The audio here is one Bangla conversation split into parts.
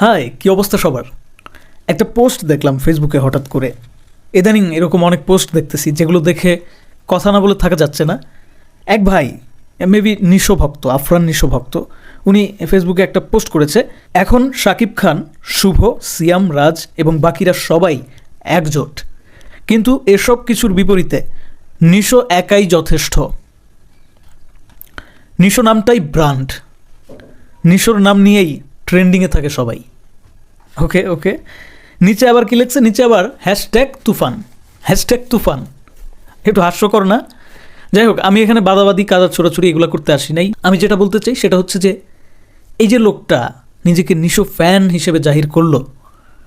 হাই, কি অবস্থা সবার? একটা পোস্ট দেখলাম ফেসবুকে হঠাৎ করে। ইদানিং এরকম অনেক পোস্ট দেখতেছি যেগুলো দেখে কথা না বলে থাকা যাচ্ছে না। এক ভাই, মেবি নিশো ভক্ত, আফরান নিশো ভক্ত, উনি ফেসবুকে একটা পোস্ট করেছে, এখন শাকিব খান, শুভ, সিয়াম, রাজ এবং বাকিরা সবাই একজোট। কিন্তু এসব কিছুর বিপরীতে নিশো একাই যথেষ্ট। নিশো নামটাই ব্র্যান্ড। নিশোর নাম নিয়েই ট্রেন্ডিংয়ে থাকে সবাই। ওকে ওকে নিচে আবার কী লিখছে? নিচে আবার হ্যাশট্যাগ তুফান। হ্যাশট্যাগ তুফান। একটু হাস্যকর না? যাই হোক, আমি এখানে বাদাবাদি, কাদা ছোড়াছুড়ি এগুলো করতে আসি নাই। আমি যেটা বলতে চাই সেটা হচ্ছে যে, এই যে লোকটা নিজেকে নিশো ফ্যান হিসেবে জাহির করল,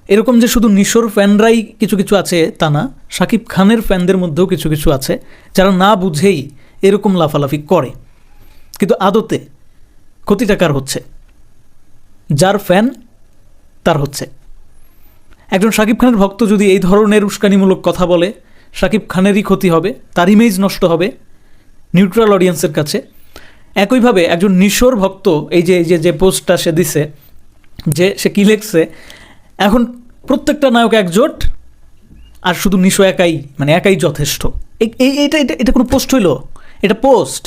এরকম যে শুধু নিশোর ফ্যানরাই কিছু কিছু আছে তা না শাকিব খানের ফ্যানদের মধ্যেও কিছু কিছু আছে, যারা না বুঝেই এরকম লাফালাফি করে। কিন্তু আদতে ক্ষতিটা কার হচ্ছে? যার ফ্যান তার হচ্ছে। একজন শাকিব খানের ভক্ত যদি এই ধরনের উস্কানিমূলক কথা বলে, শাকিব খানেরই ক্ষতি হবে, তার ইমেজ নষ্ট হবে নিউট্রাল অডিয়েন্সের কাছে। একইভাবে একজন নিশোর ভক্ত, এই যে এই যে যে পোস্টটা সে দিছে, যে সে কী লিখছে, এখন প্রত্যেকটা নায়ক একজোট, আর শুধু নিশো একাই মানে একাই যথেষ্ট। এই এটা এটা এটা কোনো পোস্ট হইল? এটা পোস্ট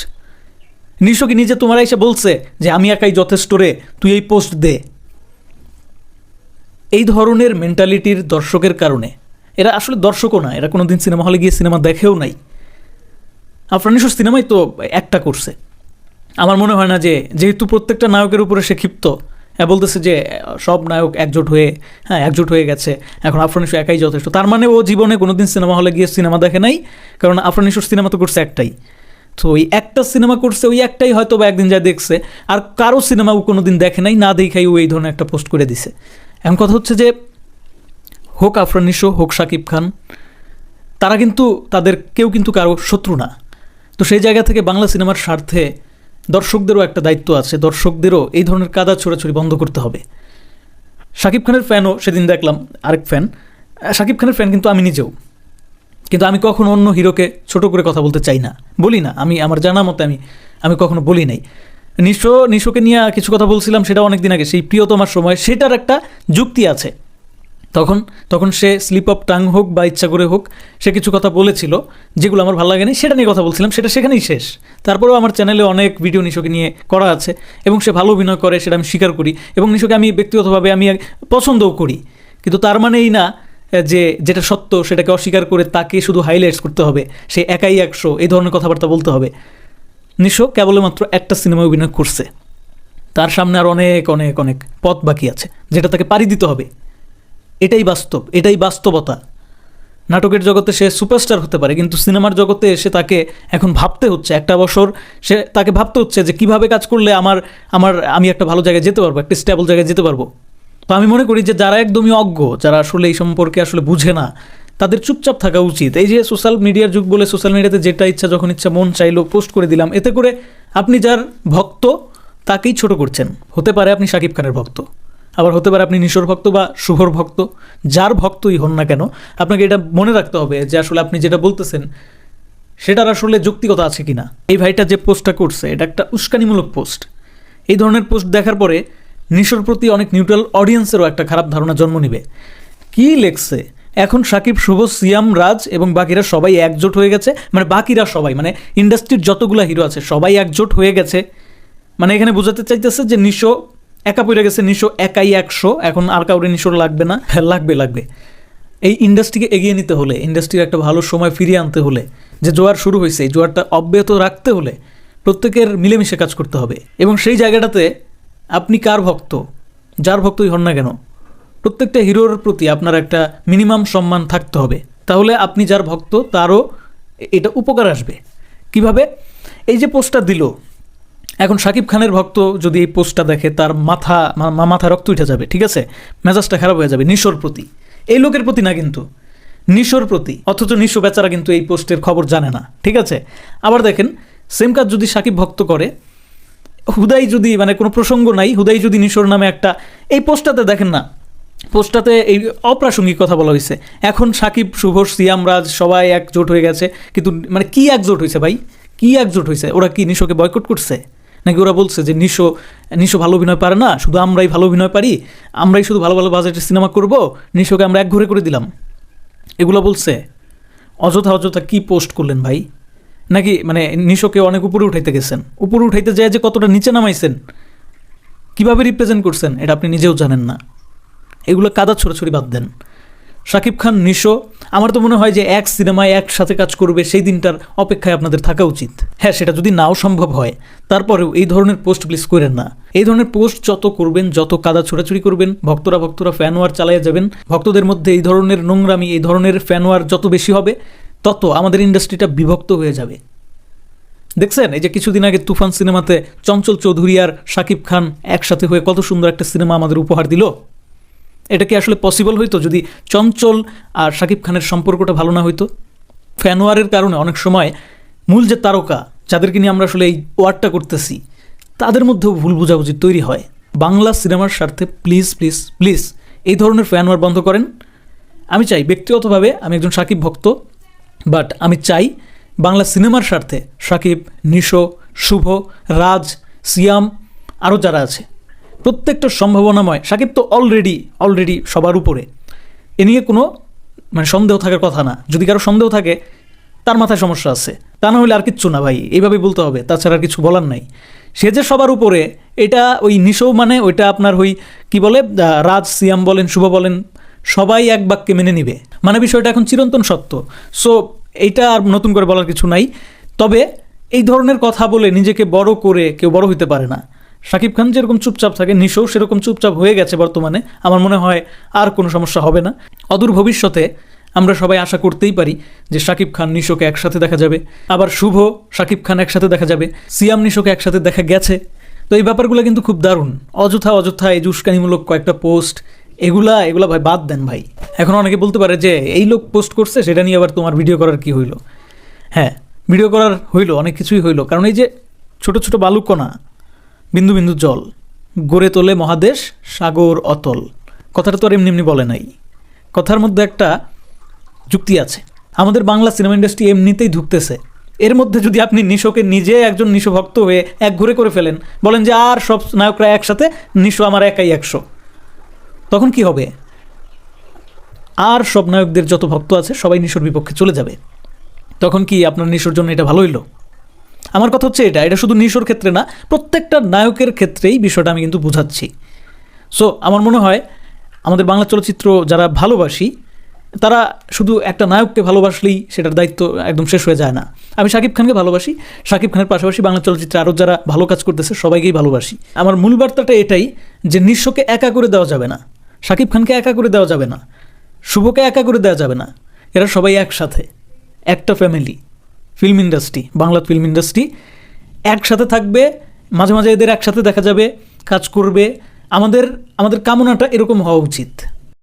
নিশো কি নিজে তোমার এসে বলছে যে আমি একাই যথেষ্ট রে, তুই এই পোস্ট দে। এই ধরনের মেন্টালিটির দর্শকের কারণে। এরা আসলে দর্শকও না, এরা কোনো দিন সিনেমা হলে গিয়ে সিনেমা দেখেও নাই। আফরান নিশোর সিনেমাই তো একটা করছে। আমার মনে হয় না যে, যেহেতু প্রত্যেকটা নায়কের উপরে সে ক্ষিপ্ত হ্যাঁ বলতেছে যে, সব নায়ক একজোট হয়ে হ্যাঁ একজোট হয়ে গেছে, এখন আফরান, নিশো একাই যথেষ্ট। তার মানে ও জীবনে কোনোদিন সিনেমা হলে গিয়ে সিনেমা দেখে নাই, কারণ আফরান, নিশোর সিনেমা তো করছে একটাই। তো ওই একটা সিনেমা করছে, ওই একটাই হয়তো বা একদিন যা দেখছে, আর কারও সিনেমা ও কোনোদিন দেখে নাই, না দেখাই ও এই ধরনের একটা পোস্ট করে দিছে। এখন কথা হচ্ছে যে, হোক আফরান হোক শাকিব খান, তারা কিন্তু, তাদের কেউ কিন্তু কারও শত্রু না। তো সেই জায়গা থেকে বাংলা সিনেমার স্বার্থে দর্শকদেরও একটা দায়িত্ব আছে, দর্শকদেরও এই ধরনের কাদা ছোড়াছড়ি বন্ধ করতে হবে। শাকিব খানের ফ্যানও সেদিন দেখলাম, আরেক ফ্যান। শাকিব খানের ফ্যান কিন্তু আমি নিজেও। কিন্তু আমি কখনো অন্য হিরোকে ছোট করে কথা বলতে চাই না। বলি না, আমি আমার জানা মতে আমি আমি কখনো বলি নাই। নিশো, নিশোকে নিয়ে কিছু কথা বলছিলাম, সেটা অনেক দিন আগে, সেই প্রিয়তমার সময়, সেটার একটা যুক্তি আছে। তখন তখন সে স্লিপ অফ টাং হোক বা ইচ্ছা করে হোক, সে কিছু কথা বলেছিল, যেগুলো আমার ভালো লাগেনি, সেটা নিয়ে কথা বলছিলাম, সেটা সেখানেই শেষ। তারপরেও আমার চ্যানেলে অনেক ভিডিও নিশোকে নিয়ে করা আছে, এবং সে ভালো অভিনয় করে, সেটা আমি স্বীকার করি, এবং নিশোকে আমি ব্যক্তিগতভাবে আমি পছন্দও করি। কিন্তু তার মানে এই না যে যেটা সত্য সেটাকে অস্বীকার করে তাকে শুধু হাইলাইটস করতে হবে। সে একাই একশো, এই ধরনের কথাবার্তা বলতে হবে। নিশো কেবলমাত্র একটা সিনেমা অভিনয় করছে। তার সামনে আর অনেক অনেক অনেক পথ বাকি আছে, যেটা তাকে পাড়ি দিতে হবে। এটাই বাস্তব, এটাই বাস্তবতা। নাটকের জগতে সে সুপারস্টার হতে পারে, কিন্তু সিনেমার জগতে এসে তাকে এখন ভাবতে হচ্ছে। একটা বছর সে তাকে ভাবতে হচ্ছে যে কীভাবে কাজ করলে আমার আমার, আমি একটা ভালো জায়গায় যেতে পারব, একটা স্টেবল জায়গায় যেতে পারব। তো আমি মনে করি যে যারা একদমই অজ্ঞ, যারা আসলে এই সম্পর্কে আসলে বুঝে না, তাদের চুপচাপ থাকা উচিত। এই যে সোশ্যাল মিডিয়ার যুগ বলে সোশ্যাল মিডিয়াতে যেটা ইচ্ছা, যখন ইচ্ছা মন চাইলো পোস্ট করে দিলাম, এতে করে আপনি যার ভক্ত, তাকেই ছোট করছেন। হতে পারে আপনি শাকিব খানের ভক্ত, আবার হতে পারে আপনি নিশোর ভক্ত বা শুভর ভক্ত, যার ভক্তই হন না কেন, আপনাকে এটা মনে রাখতে হবে যে আসলে আপনি যেটা বলতেছেন, সেটার আসলে যৌক্তিকতা আছে কিনা। এই ভাইটা যে পোস্টটা করছে, এটা একটা উস্কানিমূলক পোস্ট এই ধরনের পোস্ট দেখার পরে নিশোর প্রতি অনেক নিউট্রাল অডিয়েন্সেরও একটা খারাপ ধারণা জন্ম নিবে। কি লেখছে? এখন সাকিব শুভ সিয়াম, রাজ এবং বাকিরা সবাই একজোট হয়ে গেছে। মানে বাকিরা সবাই মানে ইন্ডাস্ট্রির যতগুলো হিরো আছে, সবাই একজোট হয়ে গেছে। মানে এখানে বোঝাতে চাইতেছে যে নিশো একা পড়ে গেছে, নিশো একাই একশো। এখন আর কাউরে নিশোর লাগবে না। হ্যাঁ লাগবে লাগবে। এই ইন্ডাস্ট্রিকে এগিয়ে নিতে হলে ইন্ডাস্ট্রির একটা ভালো সময় ফিরিয়ে আনতে হলে, যে জোয়ার শুরু হয়েছে, এই জোয়ারটা অব্যাহত রাখতে হলে প্রত্যেকের মিলেমিশে কাজ করতে হবে। এবং সেই জায়গাটাতে আপনি কার ভক্ত? যার ভক্তই হন না কেন? প্রত্যেকটা হিরোর প্রতি আপনার একটা মিনিমাম সম্মান থাকতে হবে। তাহলে আপনি যার ভক্ত, তারও এটা উপকার আসবে। কীভাবে? এই যে পোস্টটা দিল, এখন সাকিব খানের ভক্ত যদি এই পোস্টটা দেখে, তার মাথা মাথা রক্ত উঠে যাবে, ঠিক আছে? মেজাজটা খারাপ হয়ে যাবে, নিশোর প্রতি। এই লোকের প্রতি না কিন্তু, নিশোর প্রতি। অথচ নিশো বেচারা কিন্তু এই পোস্টের খবর জানে না, ঠিক আছে? আবার দেখেন, সেম কাজ যদি সাকিব ভক্ত করে হুদাই যদি মানে কোনো প্রসঙ্গ নাই, হুদাই যদি নিশোর নামে একটা, এই পোস্টটাতে দেখেন না, পোস্টটাতে এই অপ্রাসঙ্গিক কথা বলা হয়েছে। এখন সাকিব শুভ সিয়াম রাজ সবাই একজোট হয়ে গেছে, কিন্তু মানে কি একজোট হয়েছে ভাই? কি একজোট হয়েছে? ওরা কি নিশোকে বয়কট করছে? নাকি ওরা বলছে যে নিশো নিশো ভালো অভিনয় পারে না, শুধু আমরাই ভালো অভিনয় পারি, আমরাই শুধু ভালো ভালো বাজেটের সিনেমা করব, নিশোকে আমরা এক ঘুরে করে দিলাম। এগুলো বলছে। অযথা অযথা কি পোস্ট করলেন ভাই? নাকি মানে নিশোকে অনেক উপরে উঠাইতে গেছেন? উপরে উঠাইতে যায় যে কতটা নিচে নামাইছেন? কীভাবে রিপ্রেজেন্ট করছেন? এটা আপনি নিজেও জানেন না। এগুলো কাদা ছোড়াছড়ি বাদ দেন। শাকিব খান, নিশো, আমার তো মনে হয় যে এক সিনেমায় একসাথে কাজ করবে, সেই দিনটার অপেক্ষায় আপনাদের থাকা উচিত। হ্যাঁ সেটা যদি নাও সম্ভব হয়, তারপরেও এই ধরনের পোস্ট প্লিজ করেন না। এই ধরনের পোস্ট যত করবেন, যত কাদা ছোড়াছুড়ি করবেন, ভক্তরা ভক্তরা ফ্যানওয়ার চালিয়ে যাবেন। ভক্তদের মধ্যে এই ধরনের নোংরামি, এই ধরনের ফ্যানওয়ার যত বেশি হবে তত আমাদের ইন্ডাস্ট্রিটা বিভক্ত হয়ে যাবে। দেখছেন, এই যে কিছুদিন আগে তুফান সিনেমাতে চঞ্চল চৌধুরী আর শাকিব খান একসাথে হয়ে কত সুন্দর একটা সিনেমা আমাদের উপহার দিল। এটা কি আসলে পসিবল হইতো যদি চঞ্চল আর শাকিব খানের সম্পর্কটা ভালো না হইতো? ফ্যানওয়ারের কারণে অনেক সময় মূল যে তারকা, যাদেরকে নিয়ে আমরা আসলে এই ওয়ার্ডটা করতেছি, তাদের মধ্যেও ভুল বোঝাবুঝি তৈরি হয়। বাংলা সিনেমার স্বার্থে প্লিজ প্লিজ প্লিজ এই ধরনের ফ্যানওয়ার বন্ধ করেন। আমি চাই ব্যক্তিগতভাবে আমি একজন সাকিব ভক্ত বাট আমি চাই বাংলা সিনেমার স্বার্থে সাকিব, নিশো, শুভ, রাজ, সিয়াম আরও যারা আছে। প্রত্যেকটা সম্ভাবনাময়, সাকিব তো অলরেডি অলরেডি সবার উপরে। এ নিয়ে কোনো মানে সন্দেহ থাকার কথা না। যদি কারও সন্দেহ থাকে, তার মাথায় সমস্যা আছে। তা না হলে আর কিচ্ছু না ভাই, এইভাবেই বলতে হবে। তাছাড়া আর কিছু বলার নাই। সে যে সবার উপরে, এটা ওই নিশো মানে ওইটা আপনার ওই, কি বলে রাজ, সিয়াম বলেন, শুভ বলেন সবাই এক বাক্যে মেনে নিবে। মানে বিষয়টা এখন চিরন্তন সত্য। সো এইটা আর নতুন করে বলার কিছু নাই। তবে এই ধরনের কথা বলে নিজেকে বড় করে কেউ বড় হইতে পারে না। শাকিব খান যেরকম চুপচাপ থাকে, নিশো সেরকম চুপচাপ হয়ে গেছে বর্তমানে। আমার মনে হয় আর কোনো সমস্যা হবে না। অদূর ভবিষ্যতে আমরা সবাই আশা করতেই পারি যে শাকিব খান, নিশোকে একসাথে দেখা যাবে। আবার শুভ শাকিব খান একসাথে দেখা যাবে। সিয়াম, নিশোকে একসাথে দেখা গেছে। তো এই ব্যাপারগুলো কিন্তু খুব দারুণ। অযথা অযথা এই জুস্কানিমূলক কয়েকটা পোস্ট এগুলা এগুলা ভাই বাদ দেন ভাই। এখন অনেকে বলতে পারে যে, এই লোক পোস্ট করছে, সেটা নিয়ে আবার তোমার ভিডিও করার কি হইল? হ্যাঁ ভিডিও করার হইল, অনেক কিছুই হইল। কারণ এই যে ছোট ছোট বালুকণা, বিন্দু বিন্দু জল, গড়ে তোলে মহাদেশ, সাগর, অতল। কথাটা তো আর এমনি এমনি বলে নাই। কথার মধ্যে একটা যুক্তি আছে। আমাদের বাংলা সিনেমা ইন্ডাস্ট্রি এমনিতেই ঢুকতেছে এর মধ্যে যদি আপনি নিশোকে নিজে একজন নিশো ভক্ত হয়ে এক ঘুরে করে ফেলেন, বলেন যে, আর সব নায়করা একসাথে, নিশো আমার একাই একশো। তখন কি হবে? আর সব নায়কদের যত ভক্ত আছে, সবাই নিশোর বিপক্ষে চলে যাবে। তখন কি আপনার নিশোর জন্য এটা ভালো হইল? আমার কথা হচ্ছে এটা এটা শুধু নিশোর ক্ষেত্রে না, প্রত্যেকটা নায়কের ক্ষেত্রেই বিষয়টা আমি কিন্তু বুঝাচ্ছি। সো আমার মনে হয় আমাদের বাংলা চলচ্চিত্র যারা ভালোবাসি, তারা শুধু একটা নায়ককে ভালোবাসলেই সেটার দায়িত্ব একদম শেষ হয়ে যায় না। আমি শাকিব খানকে ভালোবাসি। শাকিব খানের পাশাপাশি বাংলা চলচ্চিত্রে আরও যারা ভালো কাজ করতেছে, সবাইকেই ভালোবাসি। আমার মূল বার্তাটা এটাই যে নিঃস্বকে একা করে দেওয়া যাবে না। শাকিব খানকে একা করে দেওয়া যাবে না, শুভকে একা করে দেওয়া যাবে না। এরা সবাই একসাথে, একটা family film industry Bangla film industry একসাথে থাকবে, মাঝে মাঝে এদের একসাথে দেখা যাবে, কাজ করবে। আমাদের আমাদের কামনাটা এরকম হওয়া উচিত।